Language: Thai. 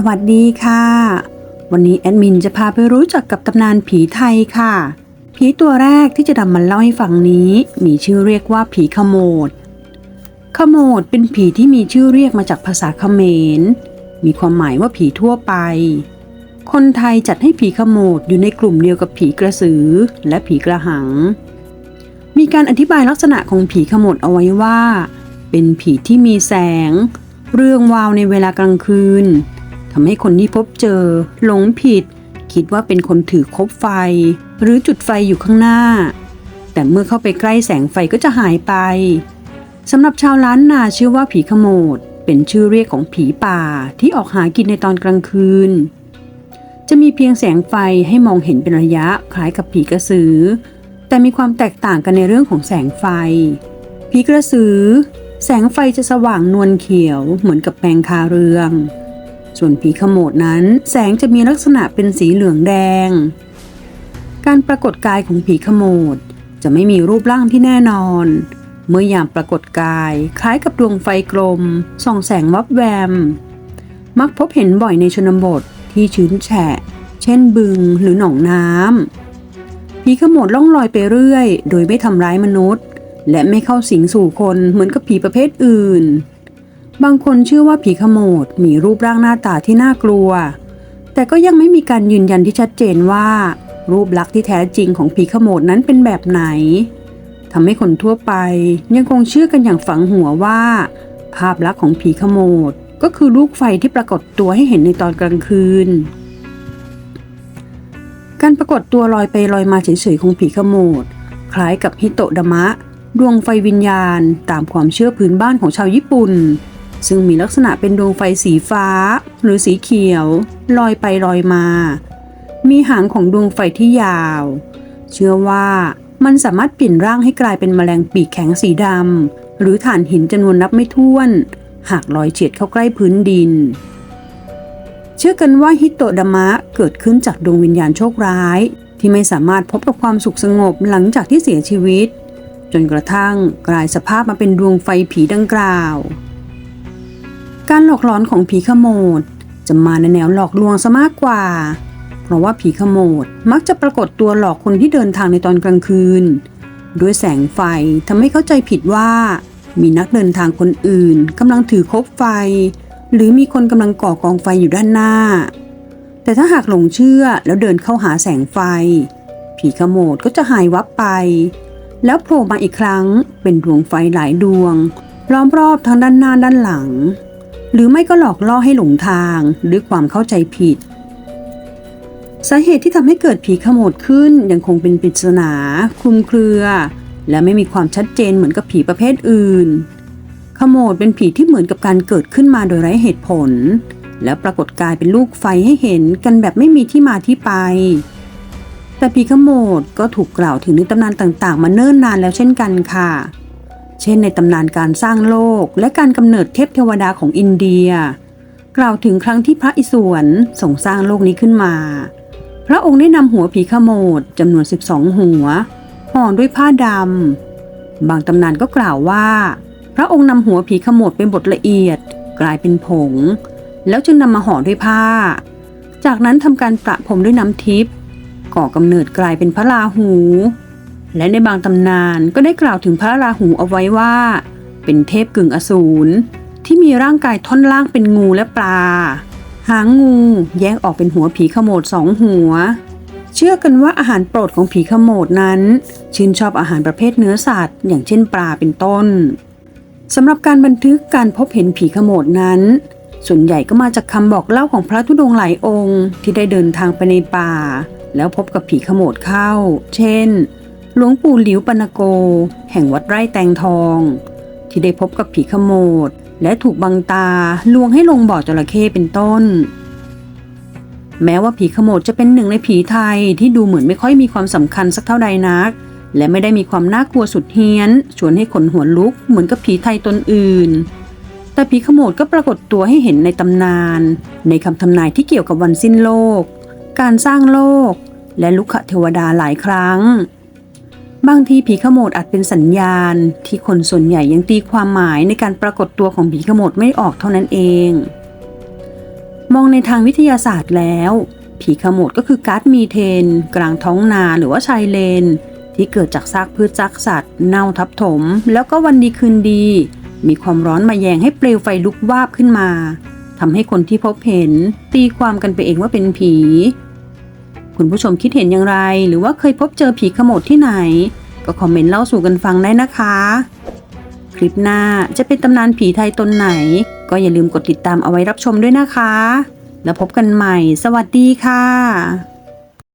สวัสดีค่ะ วันนี้แอดมินจะพาไปรู้จักกับตำนานผีไทยค่ะ ผีตัวแรกที่จะนำมาเล่าให้ฟังนี้ มีชื่อเรียกว่าผีขโมด ขโมดเป็นผีที่มีชื่อเรียกมาจากภาษาเขมร มีความหมายว่าผีทั่วไป คนไทยจัดให้ผีขโมดอยู่ในกลุ่มเดียวกับผีกระสือและผีกระหัง มีการอธิบายลักษณะของผีขโมดเอาไว้ว่า เป็นผีที่มีแสง เรื่องวาวในเวลากลางคืนำให้คนที่พบเจอหลงผิด คิดว่าเป็นคนถือคบไฟ หรือจุดไฟอยู่ข้างหน้า แต่เมื่อเข้าไปใกล้แสงไฟก็จะหายไปสำหรับชาวล้านนาชื่อว่าผีขโมดเป็นชื่อเรียกของผีป่าที่ออกหากินในตอนกลางคืน จะมีเพียงแสงไฟให้มองเห็นเป็นระยะคล้ายกับผีกระสือ แต่มีความแตกต่างกันในเรื่องของแสงไฟ ผีกระสือ แสงไฟจะสว่างนวลเขียวเหมือนกับแปลงคาเรือง ส่วนผีขโมดนั้นแสงจะมีลักษณะเป็นสีเหลืองแดง การปรากฏกายของผีขโมดจะไม่มีรูปร่างที่แน่นอน เมื่อยามปรากฏกายคล้ายกับดวงไฟกลม ส่องแสงวับแวม มักพบเห็นบ่อยในชนบทที่ชื้นแฉะ เช่นบึงหรือหนองน้ำผีขโมดล่องลอยไปเรื่อย โดยไม่ทำร้ายมนุษย์ และไม่เข้าสิงสู่คนเหมือนกับผีประเภทอื่น บางคนเชื่อว่าผีขโมดมีรูปร่างหน้าตาที่น่ากลัว แต่ก็ยังไม่มีการยืนยันที่ชัดเจนว่า รูปลักษณ์ที่แท้จริงของผีขโมดนั้นเป็นแบบไหนทำให้คนทั่วไปยังคงเชื่อกันอย่างฝังหัวว่า ภาพลักษณ์ของผีขโมดก็คือลูกไฟที่ปรากฏตัวให้เห็นในตอนกลางคืน การปรากฏตัวลอยไปลอยมาเฉยๆของผีขโมดคล้ายกับฮิโตดามะ ดวงไฟวิญญาณตามความเชื่อพื้นบ้านของชาวญี่ปุ่น ซึ่งมีลักษณะเป็นดวงไฟสีฟ้า หรือสีเขียว ลอยไปลอยมา มีหางของดวงไฟที่ยาว เชื่อว่ามันสามารถเปลี่ยนร่างให้กลายเป็นแมลงปีกแข็งสีดำหรือถ่านหินจำนวนนับไม่ถ้วน หากลอยเฉียดเข้าใกล้พื้นดิน เชื่อกันว่าฮิโตดามะเกิดขึ้นจากดวงวิญญาณโชคร้าย ที่ไม่สามารถพบกับความสุขสงบหลังจากที่เสียชีวิต จนกระทั่งกลายสภาพมาเป็นดวงไฟผีดังกล่าว การหลอกหลอนของผีขโมดจะมาในแนวหลอกลวงซะมากกว่า เพราะว่าผีขโมดมักจะปรากฏตัวหลอกคนที่เดินทางในตอนกลางคืน ด้วยแสงไฟทำให้เข้าใจผิดว่า มีนักเดินทางคนอื่นกำลังถือคบไฟ หรือมีคนกำลังก่อกองไฟอยู่ด้านหน้า แต่ถ้าหากหลงเชื่อแล้วเดินเข้าหาแสงไฟ ผีขโมดก็จะหายวับไป แล้วโผล่มาอีกครั้งเป็นดวงไฟหลายดวงล้อมรอบทั้งด้านหน้าด้านหลัง หรือไม่ก็หลอกล่อให้หลงทางด้วยความเข้าใจผิด สาเหตุที่ทำให้เกิดผีขโมดขึ้นยังคงเป็นปริศนาคลุมเครือ และไม่มีความชัดเจนเหมือนกับผีประเภทอื่น ขโมดเป็นผีที่เหมือนกับการเกิดขึ้นมาโดยไร้เหตุผล แล้วปรากฏกายเป็นลูกไฟให้เห็นกันแบบไม่มีที่มาที่ไป แต่ผีขโมดก็ถูกกล่าวถึงในตำนานต่างๆ มาเนิ่นนานแล้วเช่นกันค่ะ เช่นในตำนานการสร้างโลกและการกำเนิดเทพเทวดาของอินเดีย กล่าวถึงครั้งที่พระอิศวรทรงสร้างโลกนี้ขึ้นมา พระองค์ได้นำหัวผีขโมดจำนวน 12 หัวห่อด้วยผ้าดำบางตำนานก็กล่าวว่า พระองค์นำหัวผีขโมดเป็นบทละเอียด กลายเป็นผง แล้วจึงนำมาห่อด้วยผ้า จากนั้นทำการประพรมด้วยน้ำทิพย์ก่อกำเนิดกลายเป็นพระราหู และในบางตำนานก็ได้กล่าวถึงพระราหูเอาไว้ว่า เป็นเทพกึ่งอสูรที่มีร่างกายท่อนล่างเป็นงูและปลา หางงูแยกออกเป็นหัวผีขโมดสองหัว เชื่อกันว่าอาหารโปรดของผีขโมดนั้น ชื่นชอบอาหารประเภทเนื้อสัตว์ อย่างเช่นปลาเป็นต้นสำหรับการบันทึกการพบเห็นผีขโมดนั้น ส่วนใหญ่ก็มาจากคำบอกเล่าของพระธุดงหลายองค์ที่ได้เดินทางไปในป่า แล้วพบกับผีขโมดเข้า เช่น หลวงปู่หลิวปนโก แห่งวัดไร่แตงทอง ที่ได้พบกับผีขโมดและถูกบังตาลวงให้ลงบ่อจระเข้เป็นต้น แม้ว่าผีขโมดจะเป็นหนึ่งในผีไทยที่ดูเหมือนไม่ค่อยมีความสำคัญสักเท่าใดนัก และไม่ได้มีความน่ากลัวสุดเฮี้ยน ชวนให้ขนหัวลุกเหมือนกับผีไทยตนอื่น แต่ผีขโมดก็ปรากฏตัวให้เห็นในตำนาน ในคำทำนายที่เกี่ยวกับวันสิ้นโลก การสร้างโลก และลุกขเทวดาหลายครั้ง บางทีผีขโมดอาจเป็นสัญญาณ ที่คนส่วนใหญ่ยังตีความหมายในการปรากฏตัวของผีขโมดไม่ออกเท่านั้นเอง มองในทางวิทยาศาสตร์แล้ว ผีขโมดก็คือก๊าซมีเทน กลางท้องนาหรือว่าชายเลน ที่เกิดจากซากพืชซากสัตว์ เน่าทับถม แล้วก็วันดีคืนดี มีความร้อนมาแยงให้เปลวไฟลุกวาบขึ้นมาทำให้คนที่พบเห็น ตีความกันไปเองว่าเป็นผี คุณผู้ชมคิดเห็นอย่างไร หรือว่าเคยพบเจอผีขโมดที่ไหน ก็คอมเมนต์เล่าสู่กันฟังได้นะคะ คลิปหน้าจะเป็นตำนานผีไทยตนไหน ก็อย่าลืมกดติดตามเอาไว้รับชมด้วยนะคะ แล้วพบกันใหม่ สวัสดีค่ะ